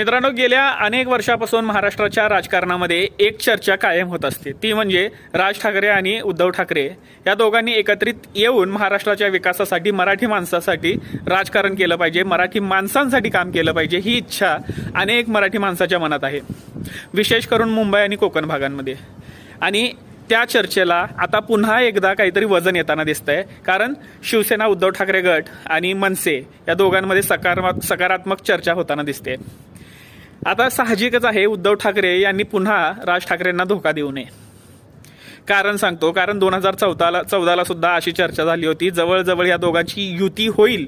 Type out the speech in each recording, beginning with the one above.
मित्रांनो गेल्या अनेक वर्षापासून महाराष्ट्राच्या राजकारणामध्ये एक चर्चा कायम होत असते. ती म्हणजे राज ठाकरे आणि उद्धव ठाकरे या दोघांनी एकत्रित येऊन महाराष्ट्राच्या विकासासाठी मराठी माणसासाठी राजकारण केलं पाहिजे. मराठी माणसांसाठी काम केलं पाहिजे ही इच्छा अनेक मराठी माणसाच्या मनात आहे. विशेष करून मुंबई आणि कोकण भागांमध्ये. आणि त्या चर्चेला आता पुन्हा एकदा काहीतरी वजन येताना दिसतंय. कारण शिवसेना उद्धव ठाकरे गट आणि मनसे या दोघांमध्ये सकारात्मक सकारात्मक चर्चा होताना दिसते. आता साहजिकच आहे उद्धव ठाकरे यांनी पुन्हा राज ठाकरेंना धोका देऊ नये. कारण सांगतो कारण दोन हजार चौदाला चौदाला सुद्धा अशी चर्चा झाली होती जवळजवळ या दोघांची युती होईल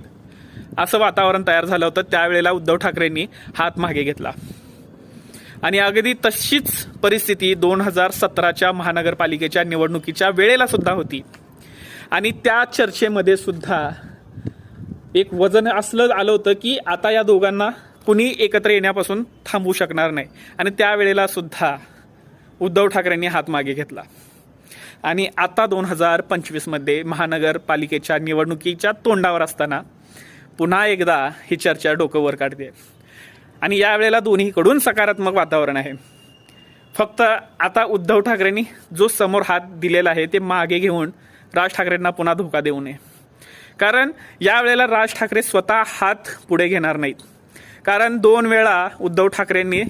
असं वातावरण तयार झालं होतं त्यावेळेला उद्धव ठाकरेंनी हात मागे घेतला. आणि अगदी तशीच परिस्थिती दोन हजार सतराच्या महानगरपालिकेच्या निवडणुकीच्या वेळेला सुद्धा होती. आणि त्या चर्चेमध्ये सुद्धा एक वजन असलं आलं होतं की आता या दोघांना कुणी एकत्र येण्यापासून थांबवू शकणार नाही. आणि त्यावेळेला सुद्धा उद्धव ठाकरेंनी हात मागे घेतला. आणि आता दोन हजार पंचवीसमध्ये महानगरपालिकेच्या निवडणुकीच्या तोंडावर असताना पुन्हा एकदा ही चर्चा डोकं वर काढते. आणि यावेळेला दोन्हीकडून सकारात्मक वातावरण आहे. फक्त आता उद्धव ठाकरेंनी जो समोर हात दिलेला आहे ते मागे घेऊन राज ठाकरेंना पुन्हा धोका देऊ नये. कारण यावेळेला राज ठाकरे स्वतः हात पुढे घेणार नाहीत. कारण दोन वेळा उद्धव ठाकरेंनी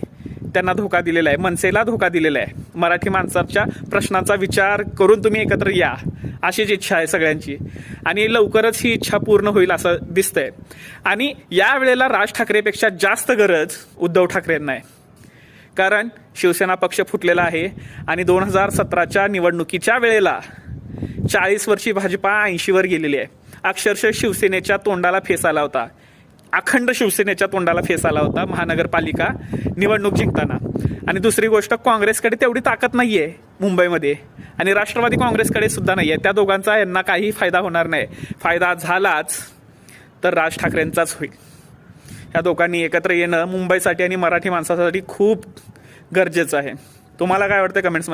त्यांना धोका दिलेला आहे. मनसेला धोका दिलेला आहे. मराठी माणसाच्या प्रश्नांचा विचार करून तुम्ही एकत्र या अशीच इच्छा आहे सगळ्यांची. आणि लवकरच ही इच्छा पूर्ण होईल असं दिसतंय. आणि या वेळेला राज ठाकरेपेक्षा जास्त गरज उद्धव ठाकरेंना आहे. कारण शिवसेना पक्ष फुटलेला आहे आणि दोन हजार सतराच्या निवडणुकीच्या वेळेला चाळीस वर्षी भाजपा ऐंशीवर गेलेली आहे. अक्षरशः शिवसेनेच्या तोंडाला फेस आला होता. अखंड शिवसेनेच्या तोंडाला फेस आला होता महानगरपालिका निवडणूक जिंकताना. आणि दुसरी गोष्ट काँग्रेसकडे तेवढी ताकद नाही आहे मुंबईमध्ये. आणि राष्ट्रवादी काँग्रेसकडे सुद्धा नाही आहे त्या दोघांचा यांना काही फायदा होणार नाही. फायदा झालाच तर राज ठाकरेंचाच होईल. ह्या दोघांनी एकत्र येणं मुंबईसाठी आणि मराठी माणसासाठी खूप गरजेचं आहे. तुम्हाला काय वाटतं कमेंट्समध्ये?